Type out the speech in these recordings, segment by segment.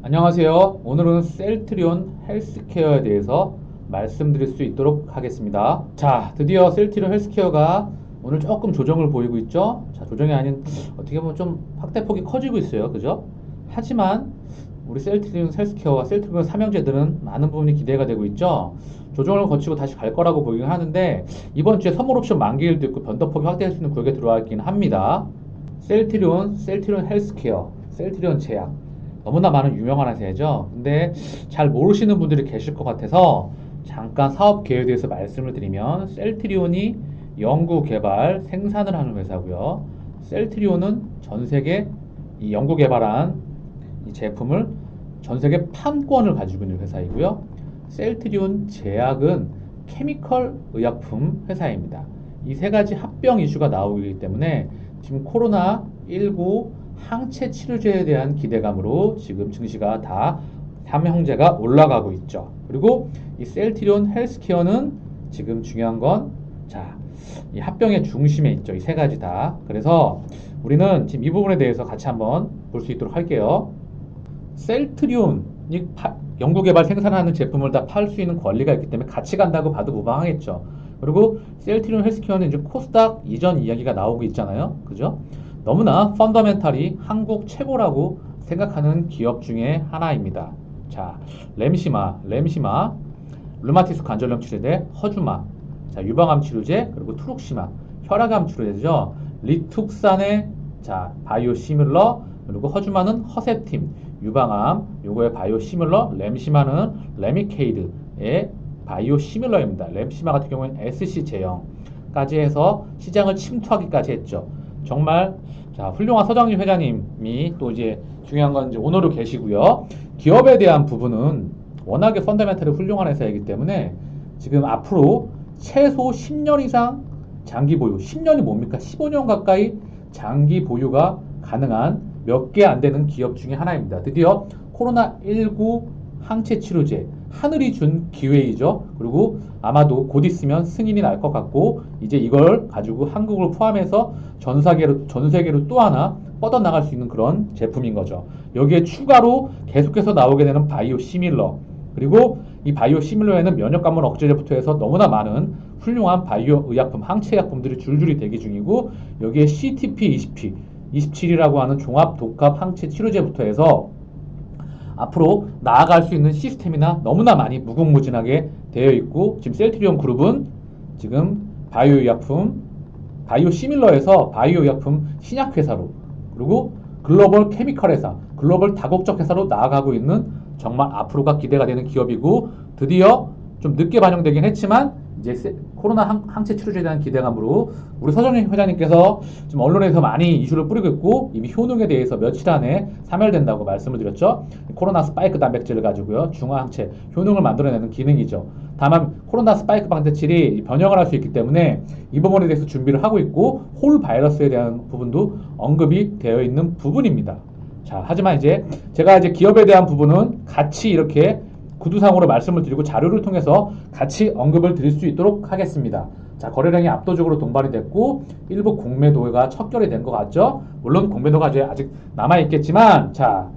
안녕하세요. 오늘은 셀트리온 헬스케어에 대해서 말씀드릴 수 있도록 하겠습니다. 자, 드디어 셀트리온 헬스케어가 오늘 조금 조정을 보이고 있죠? 자, 조정이 아닌 어떻게 보면 좀 확대폭이 커지고 있어요. 그죠? 하지만 우리 셀트리온 헬스케어와 셀트리온 삼형제들은 많은 부분이 기대가 되고 있죠. 조정을 거치고 다시 갈 거라고 보이긴 하는데 이번 주에 선물 옵션 만기일도 있고 변동폭이 확대할 수 있는 구역에 들어와 있긴 합니다. 셀트리온, 셀트리온 헬스케어, 셀트리온 제약 너무나 많은 유명한 회사죠. 근데 잘 모르시는 분들이 계실 것 같아서 잠깐 사업 계획에 대해서 말씀을 드리면 셀트리온이 연구 개발 생산을 하는 회사고요. 셀트리온은 전 세계 이 연구 개발한 이 제품을 전 세계 판권을 가지고 있는 회사이고요. 셀트리온 제약은 케미컬 의약품 회사입니다. 이 세 가지 합병 이슈가 나오기 때문에 지금 코로나 19 항체 치료제에 대한 기대감으로 지금 증시가 다 삼형제가 올라가고 있죠. 그리고 이 셀트리온 헬스케어는 지금 중요한 건 자, 이 합병의 중심에 있죠. 이 세 가지 다. 그래서 우리는 지금 이 부분에 대해서 같이 한번 볼 수 있도록 할게요. 셀트리온이 파- 연구 개발 생산하는 제품을 다 팔 수 있는 권리가 있기 때문에 같이 간다고 봐도 무방하겠죠. 그리고 셀트리온 헬스케어는 이제 코스닥 이전 이야기가 나오고 있잖아요. 그죠? 너무나 펀더멘탈이 한국 최고라고 생각하는 기업 중에 하나입니다. 자, 램시마, 램시마, 르마티스 관절염 치료제, 허주마, 자, 유방암 치료제, 그리고 투룩시마, 혈압암 치료제죠. 리툭산의 자, 바이오 시뮬러, 그리고 허주마는 허셉팀, 유방암, 요거의 바이오 시뮬러, 램시마는 레미케이드의 바이오 시뮬러입니다. 램시마 같은 경우에는 SC 제형까지 해서 시장을 침투하기까지 했죠. 정말 자, 훌륭한 서정희 회장님이 또 이제 중요한 건 이제 오너로 계시고요. 기업에 대한 부분은 워낙에 펀더멘털이 훌륭한 회사이기 때문에 지금 앞으로 최소 10년 이상 장기 보유, 10년이 뭡니까? 15년 가까이 장기 보유가 가능한 몇 개 안 되는 기업 중에 하나입니다. 드디어 코로나19 항체 치료제 하늘이 준 기회이죠. 그리고 아마도 곧 있으면 승인이 날 것 같고 이제 이걸 가지고 한국을 포함해서 전 세계로 전 세계로 또 하나 뻗어 나갈 수 있는 그런 제품인 거죠. 여기에 추가로 계속해서 나오게 되는 바이오 시밀러 그리고 이 바이오 시밀러에는 면역 감물 억제제부터 해서 너무나 많은 훌륭한 바이오 의약품, 항체 약품들이 줄줄이 대기 중이고 여기에 CTP 20P 27이라고 하는 종합 독합 항체 치료제부터 해서 앞으로 나아갈 수 있는 시스템이나 너무나 많이 무궁무진하게 되어 있고 지금 셀트리온 그룹은 지금 바이오 의약품 바이오 시밀러에서 바이오 의약품 신약 회사로 그리고 글로벌 케미컬 회사 글로벌 다국적 회사로 나아가고 있는 정말 앞으로가 기대가 되는 기업이고 드디어 좀 늦게 반영되긴 했지만 이제 세- 코로나 항, 항체 치료제에 대한 기대감으로 우리 서정희 회장님께서 지금 언론에서 많이 이슈를 뿌리고 있고 이미 효능에 대해서 며칠 안에 사멸된다고 말씀을 드렸죠. 코로나 스파이크 단백질을 가지고요 중화항체 효능을 만들어내는 기능이죠. 다만 코로나 스파이크 방대질이 변형을 할 수 있기 때문에 이 부분에 대해서 준비를 하고 있고 홀 바이러스에 대한 부분도 언급이 되어 있는 부분입니다. 자, 하지만 이제 제가 이제 기업에 대한 부분은 같이 이렇게 구두상으로 말씀을 드리고 자료를 통해서 같이 언급을 드릴 수 있도록 하겠습니다. 자, 거래량이 압도적으로 동반이 됐고 일부 공매도가 척결이 된 것 같죠? 물론 공매도가 아직 남아 있겠지만 자,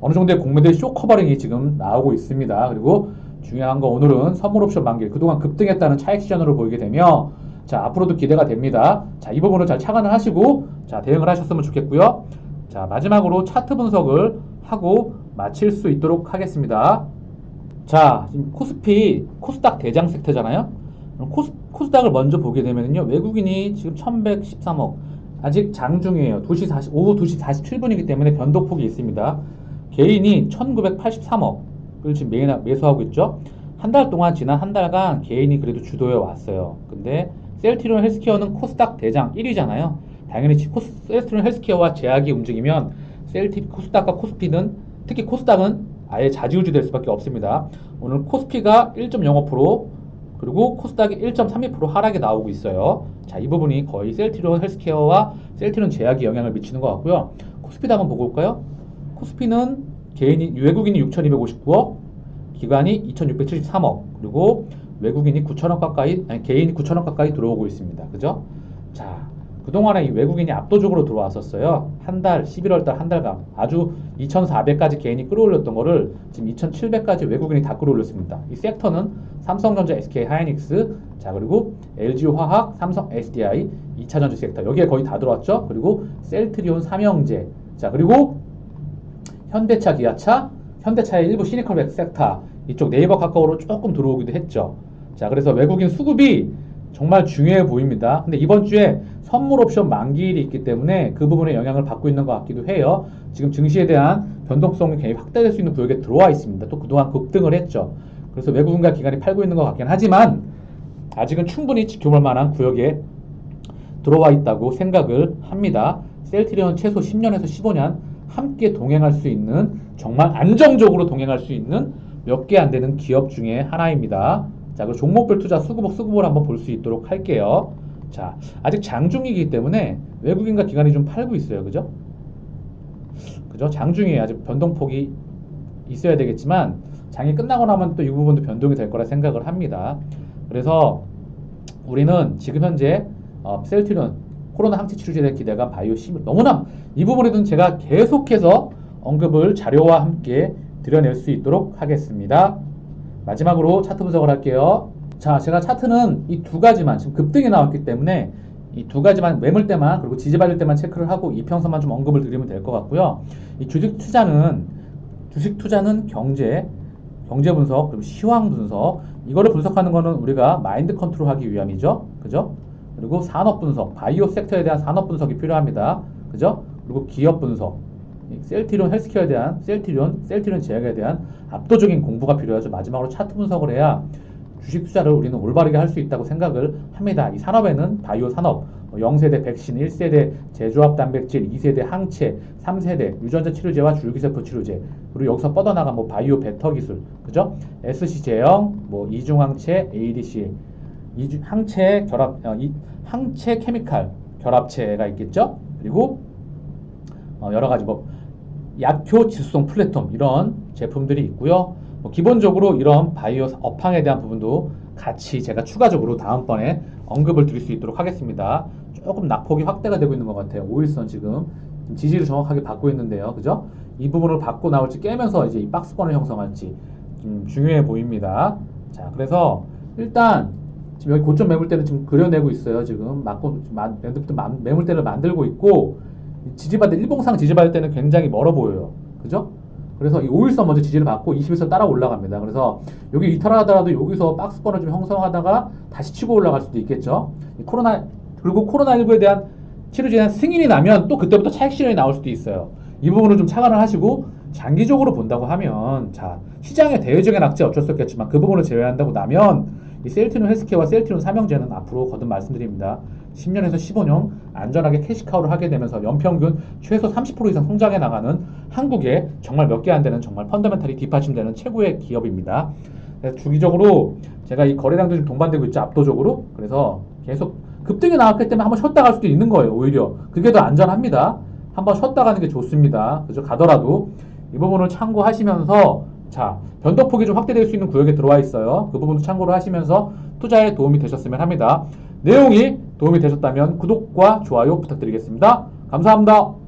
어느 정도의 공매도의 쇼 커버링이 지금 나오고 있습니다. 그리고 중요한 거 오늘은 선물 옵션 만기 그동안 급등했다는 차익 시전으로 보이게 되며 자 앞으로도 기대가 됩니다. 자 이 부분을 잘 착안을 하시고 자 대응을 하셨으면 좋겠고요. 자 마지막으로 차트 분석을 하고 마칠 수 있도록 하겠습니다. 자 지금 코스피 코스닥 대장 섹터잖아요. 코스, 코스닥을 먼저 보게 되면요 외국인이 지금 1113억 아직 장중이에요. 2시 40, 오후 2시 47분이기 때문에 변동폭이 있습니다. 개인이 1983억을 지금 매, 매수하고 있죠. 한 달 동안 지난 한 달간 개인이 그래도 주도해 왔어요. 근데 셀트리온 헬스케어는 코스닥 대장 1위잖아요. 당연히 지- 코스, 셀트리온 헬스케어와 제약이 움직이면 셀티 코스닥과 코스피는 특히 코스닥은 아예 자지우지 될 수밖에 없습니다. 오늘 코스피가 1.05% 그리고 코스닥이 1.32% 하락이 나오고 있어요. 자, 이 부분이 거의 셀트리온 헬스케어와 셀트리온 제약이 영향을 미치는 것 같고요. 코스피도 한번 보고 올까요? 코스피는 개인이 외국인이 6,259억, 기관이 2,673억, 그리고 외국인이 9천억 가까이, 아니 개인이 9천억 가까이 들어오고 있습니다. 그죠? 자, 그동안에 이 외국인이 압도적으로 들어왔었어요. 한 달, 11월 달 한 달간 아주 2,400까지 개인이 끌어올렸던 거를 지금 2,700까지 외국인이 다 끌어올렸습니다. 이 섹터는 삼성전자, SK 하이닉스, 자 그리고 LG 화학, 삼성 SDI, 2차 전지 섹터 여기에 거의 다 들어왔죠. 그리고 셀트리온, 삼형제, 자 그리고 현대차, 기아차, 현대차의 일부 시니컬백 섹터 이쪽 네이버 카카오로 조금 들어오기도 했죠. 자, 그래서 외국인 수급이 정말 중요해 보입니다. 근데 이번 주에 선물 옵션 만기일이 있기 때문에 그 부분에 영향을 받고 있는 것 같기도 해요. 지금 증시에 대한 변동성이 굉장히 확대될 수 있는 구역에 들어와 있습니다. 또 그동안 급등을 했죠. 그래서 외국인과 기관이 팔고 있는 것 같긴 하지만 아직은 충분히 지켜볼 만한 구역에 들어와 있다고 생각을 합니다. 셀트리온 최소 10년에서 15년 함께 동행할 수 있는 정말 안정적으로 동행할 수 있는 몇 개 안 되는 기업 중에 하나입니다. 자, 그 종목별 투자 수급을 수급을 한번 볼 수 있도록 할게요. 자, 아직 장중이기 때문에 외국인과 기관이 좀 팔고 있어요. 그죠? 그죠? 장중에 아직 변동폭이 있어야 되겠지만 장이 끝나고 나면 또 이 부분도 변동이 될 거라 생각을 합니다. 그래서 우리는 지금 현재 어, 셀트리온 코로나 항체 치료제에 대한 기대가 바이오 심 너무나 이 부분에는 제가 계속해서 언급을 자료와 함께 드려낼 수 있도록 하겠습니다. 마지막으로 차트 분석을 할게요. 자, 제가 차트는 이 두 가지만 지금 급등이 나왔기 때문에 이 두 가지만 매물대만 그리고 지지받을 때만 체크를 하고 이평선만 좀 언급을 드리면 될 것 같고요. 이 주식 투자는 주식 투자는 경제, 경제 분석 그리고 시황 분석 이거를 분석하는 거는 우리가 마인드 컨트롤하기 위함이죠. 그죠? 그리고 산업 분석, 바이오 섹터에 대한 산업 분석이 필요합니다. 그죠? 그리고 기업 분석, 이 셀트리온 헬스케어에 대한 셀트리온, 셀트리온 제약에 대한 압도적인 공부가 필요하죠. 마지막으로 차트 분석을 해야 주식 투자를 우리는 올바르게 할 수 있다고 생각을 합니다. 이 산업에는 바이오 산업, 뭐 0세대 백신, 1세대 제조합 단백질, 2세대 항체, 3세대 유전자 치료제와 줄기세포 치료제, 그리고 여기서 뻗어나간 뭐 바이오 베터 기술, 그죠? SC 제형, 뭐 이중항체, ADC, 이중 항체 결합, 어, 이, 항체 케미칼 결합체가 있겠죠? 그리고 어, 여러 가지 뭐 약효 질소성 플랫폼 이런 제품들이 있고요. 뭐 기본적으로 이런 바이오 업황에 대한 부분도 같이 제가 추가적으로 다음번에 언급을 드릴 수 있도록 하겠습니다. 조금 낙폭이 확대가 되고 있는 것 같아요. 5일선 지금 지지를 정확하게 받고 있는데요. 그죠? 이 부분을 받고 나올지 깨면서 이제 이 박스권을 형성할지 좀 중요해 보입니다. 자, 그래서 일단 지금 여기 고점 매물대를 지금 그려내고 있어요. 지금 맞고 매물대, 매물대를 만들고 있고 지지받을 일봉상 지지받을 때는 굉장히 멀어 보여요. 그죠? 그래서 이 5일선 먼저 지지를 받고 21선 따라 올라갑니다. 그래서 여기 이탈하더라도 여기서 박스권을 좀 형성하다가 다시 치고 올라갈 수도 있겠죠. 이 코로나 그리고 코로나19에 대한 치료제에 대한 승인이 나면 또 그때부터 차익 실현이 나올 수도 있어요. 이 부분을 좀 착안을 하시고 장기적으로 본다고 하면 자 시장의 대외적인 악재 어쩔 수 없겠지만 그 부분을 제외한다고 나면 이 셀트리온 헬스케어와 셀트리온 삼형제는 앞으로 거듭 말씀드립니다. 10년에서 15년 안전하게 캐시카우를 하게 되면서 연평균 최소 30% 이상 성장해 나가는 한국의 정말 몇 개 안 되는 정말 펀더멘탈이 뒷받침되는 최고의 기업입니다. 그래서 주기적으로 제가 이 거래량도 좀 동반되고 있죠 압도적으로 그래서 계속 급등이 나왔기 때문에 한번 쉬었다 갈 수도 있는 거예요 오히려 그게 더 안전합니다 한번 쉬었다 가는 게 좋습니다 그죠 가더라도 이 부분을 참고하시면서 자 변동폭이 좀 확대될 수 있는 구역에 들어와 있어요. 그 부분도 참고를 하시면서 투자에 도움이 되셨으면 합니다. 내용이 도움이 되셨다면 구독과 좋아요 부탁드리겠습니다. 감사합니다